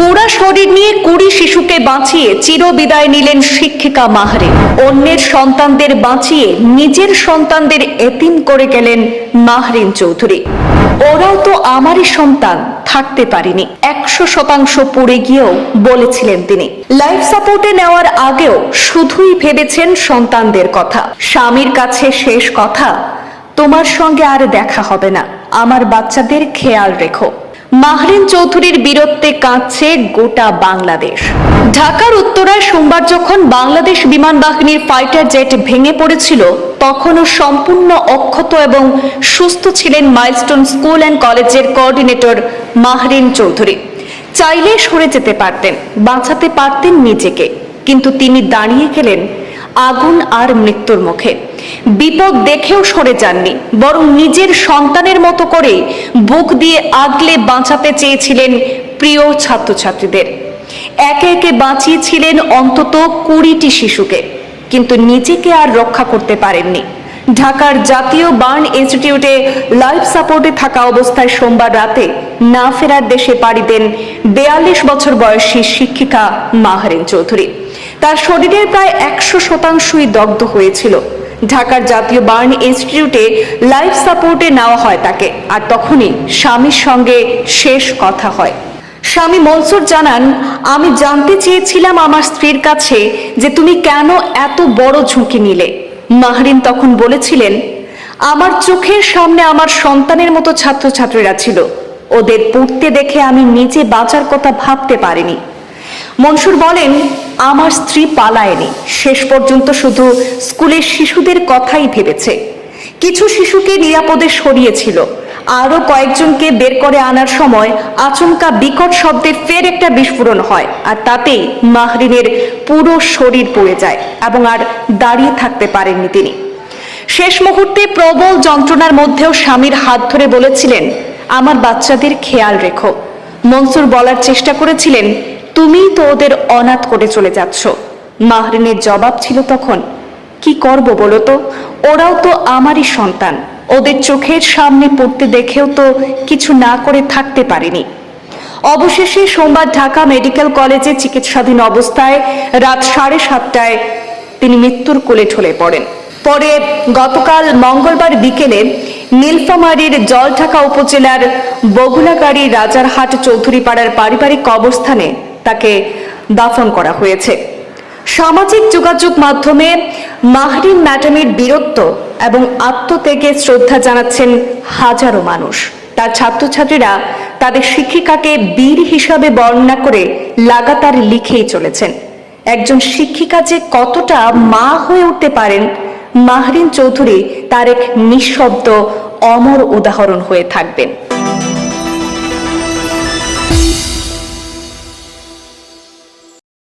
পুরা শরীর নিয়ে কুড়ি শিশুকে বাঁচিয়ে চিরবিদায় নিলেন শিক্ষিকা মাহারে অন্যের সন্তানদের বাঁচিয়ে নিজের সন্তানদের এতিম করে গেলেন মাহরিন চৌধুরী। ওরাও তো আমারই সন্তান, থাকতে পারিনি। একশো শতাংশ পড়ে গিয়েও বলেছিলেন তিনি। লাইফ সাপোর্টে নেওয়ার আগেও শুধুই ভেবেছেন সন্তানদের কথা। স্বামীর কাছে শেষ কথা, তোমার সঙ্গে আর দেখা হবে না। আমার বাচ্চাদের খেয়াল রেখো। মাহরিন চৌধুরীর বীরত্বে কাঁদছে গোটা বাংলাদেশ। ঢাকার উত্তরায় সোমবার যখন বাংলাদেশ বিমান বাহিনীর ফাইটার জেট ভেঙে পড়েছিল, তখনও সম্পূর্ণ অক্ষত এবং সুস্থ ছিলেন মাইলস্টোন স্কুল অ্যান্ড কলেজের কোঅর্ডিনেটর মাহরিন চৌধুরী। চাইলে সরে যেতে পারতেন, বাঁচাতে পারতেন নিজেকে, কিন্তু তিনি দাঁড়িয়ে গেলেন আগুন আর মৃত্যুর মুখে। বিপদ দেখেও সরে যাননি, বরং নিজের সন্তানের মতো করে বুক দিয়ে আগলে বাঁচাতে চেয়েছিলেন প্রিয় ছাত্রছাত্রীদের। একে একে বাঁচিয়েছিলেন অন্তত কুড়িটি শিশুকে, কিন্তু নিজেকে আর রক্ষা করতে পারেননি। ঢাকার জাতীয় বার্ন ইনস্টিটিউটে লাইফ সাপোর্টে থাকা অবস্থায় সোমবার রাতে না ফেরার দেশে পাড়ি দেন বেয়াল্লিশ বছর বয়সী শিক্ষিকা মাহারিন চৌধুরী। তার শরীরের প্রায় একশো শতাংশই দগ্ধ হয়েছিল। ঢাকার জাতীয় বার্ন ইনস্টিটিউটে লাইফ সাপোর্টে নেওয়া হয় তাকে, আর তখনই স্বামীর সঙ্গে শেষ কথা হয়। স্বামী মনসুর জানান, আমি জানতে চেয়েছিলাম আমার স্ত্রীর কাছে যে তুমি কেন এত বড় ঝুঁকি নিলে। মাহরিন তখন বলেছিলেন, আমার চোখের সামনে আমার সন্তানের মতো ছাত্রছাত্রীরা ছিল। ওদের পড়তে দেখে আমি নিজে বাঁচার কথা ভাবতে পারিনি। মনসুর বলেন, আমার স্ত্রী পালায়নি। শেষ পর্যন্ত শুধু স্কুলের শিশুদের কথাই ভেবেছে। কিছু শিশুকে নিরাপদে সরিয়েছিল। আরও কয়েকজনকে বের করে আনার সময় আচমকা বিকট শব্দে ফের একটা বিস্ফোরণ হয় আর তাতেই মাহরিনের পুরো শরীর পড়ে যায় এবং আর দাঁড়িয়ে থাকতে পারেননি তিনি। শেষ মুহূর্তে প্রবল যন্ত্রণার মধ্যেও স্বামীর হাত ধরে বলেছিলেন, আমার বাচ্চাদের খেয়াল রেখো। মনসুর বলার চেষ্টা করেছিলেন তুমিই তো ওদের অনাথ করে চলে যাচ্ছ। মাহরিনের জবাব ছিল তখন, কি করব বলো তো? ওরাও তো আমারই সন্তান। ওদের চোখের সামনে পড়তে দেখেও তো কিছু না করে থাকতে পারিনি। অবশেষে সোমবার ঢাকা মেডিকেল কলেজে চিকিৎসাধীন অবস্থায় রাত সাড়ে সাতটায় তিনি মৃত্যুর কোলে ঢলে পড়েন। পরে গতকাল মঙ্গলবার বিকেলে নীলফামারীর জলঢাকা উপজেলার বগুলাগাড়ি রাজারহাট চৌধুরীপাড়ার পারিবারিক কবরস্থানে তাকে দাফন করা হয়েছে। সামাজিক যোগাযোগ মাধ্যমে মাহরিন ম্যাডামের বীরত্ব এবং আত্মত্যাগে শ্রদ্ধা জানাচ্ছেন হাজারো মানুষ। তার ছাত্রছাত্রীরা তাদের শিক্ষিকাকে বীর হিসাবে বর্ণনা করে লাগাতার লিখেই চলেছেন। একজন শিক্ষিকা যে কতটা মা হয়ে উঠতে পারেন মাহরিন চৌধুরী তার এক নিঃশব্দ অমর উদাহরণ হয়ে থাকবেন।